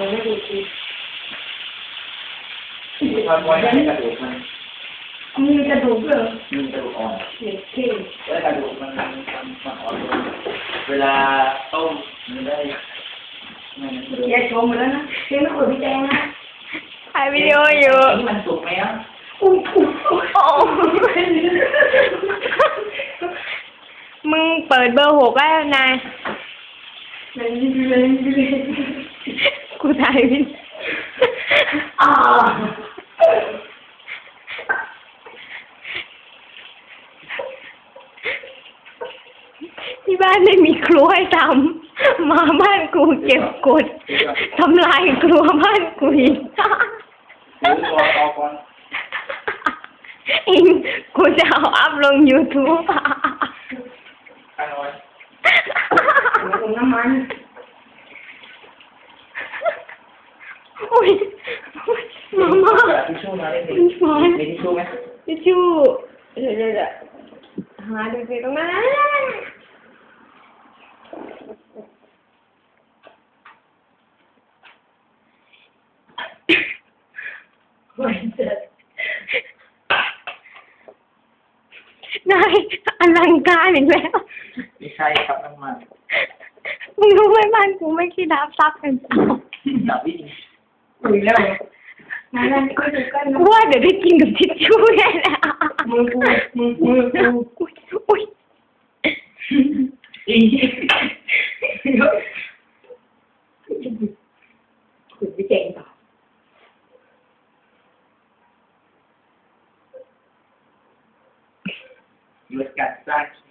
มันไม่ดูสิทำไว้ให้กระดูกมันมีกระดูกเหรอมีกระดูกอ่อนเด็กเท่แล้วกระดูกมันมันมันมันอ่อนลงเวลาต้มมันได้ไม่มันเดือแยกชมหมดแล้วนะเจ๊ไม่คุยพี่แจงนะถ่ายวิดีโออยู่นี่มันสุกไหมอะอุ้ยอุ้ยอุ้ยโอ้มึงเปิดเบอร์หกแล้วนายเลยเลยเลย กูถ่ายวิดีอ่าที่บ้านไม่มีครัวให้ทำมาบ้านกูเก็บกดทำลายครัวบ้านกูอีกหรือรอเอาก่อนอิงกูจะเอาอัพลง YouTube ข้างน้อย ลงน้ำมัน อุ้ยมาม่าทิชชู่มาได้ไหมมันฟ้อนมีทิชชู่ไหมทิชชู่เดี๋ยวเดี๋ยวเดี๋ยวหาดูสิตรงนั้นไม่เจ็บนายอลังการอีกแล้วไม่ใช่ครับน้ำมันมึงรู้ไหมบ้านกูไม่คิดรับซับกันเปล่าดับวิธีคุยแล้วงั้ ว่าเดี๋ยวได้กินกับทิชชู่แน่นะมึงกูมึงกูอุ้ยอีขุดไปเจ๋งต่อยุดกัดซ่าแค